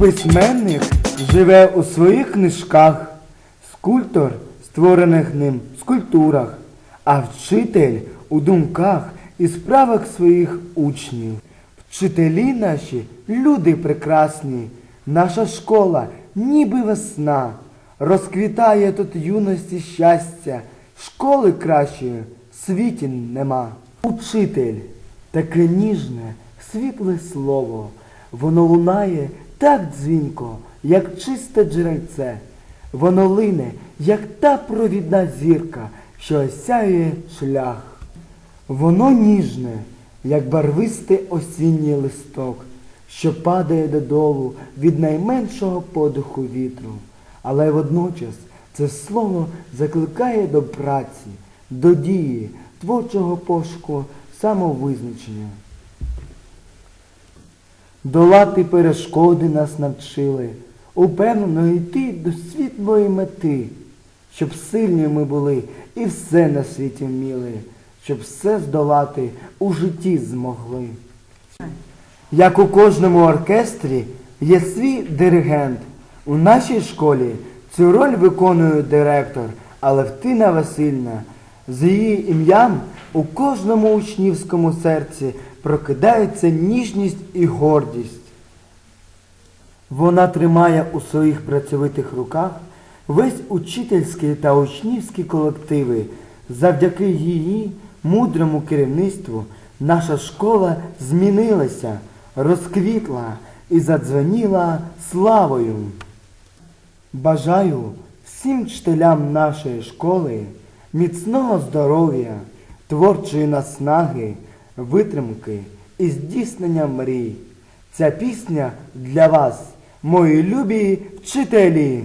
Письменник живе у своїх книжках, скульптор створених ним скульптурах, а вчитель у думках і справах своїх учнів. Вчителі наші люди прекрасні, наша школа, ніби весна, розквітає тут юності щастя, школи кращої світі нема. Учитель, таке ніжне, світле слово, воно лунає так дзвінко, як чисте джерельце. Воно лине, як та провідна зірка, що осяює шлях. Воно ніжне, як барвистий осінній листок, що падає додолу від найменшого подиху вітру. Але водночас це слово закликає до праці, до дії, творчого пошуку, самовизначення. Долати перешкоди нас навчили, упевнено йти до світлої мети, щоб сильні ми були і все на світі вміли, щоб все здолати у житті змогли. Як у кожному оркестрі є свій диригент. У нашій школі цю роль виконує директор Алевтина Васильівна. З її ім'ям у кожному учнівському серці прокидається ніжність і гордість. Вона тримає у своїх працьовитих руках весь учительський та учнівський колективи. Завдяки її мудрому керівництву наша школа змінилася, розквітла і задзвеніла славою. Бажаю всім вчителям нашої школи міцного здоров'я, творчої наснаги, витримки і здійснення мрій. Ця пісня для вас, мої любі вчителі.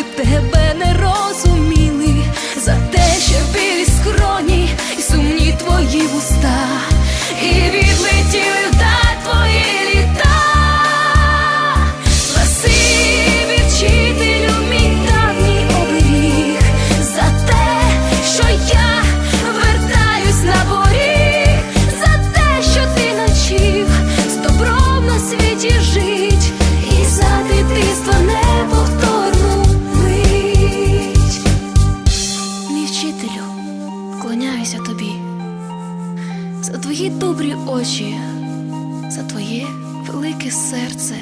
ми тебе не розуміли, Мій вчителю, вклоняюся тобі за твої добрі очі, за твоє велике серце,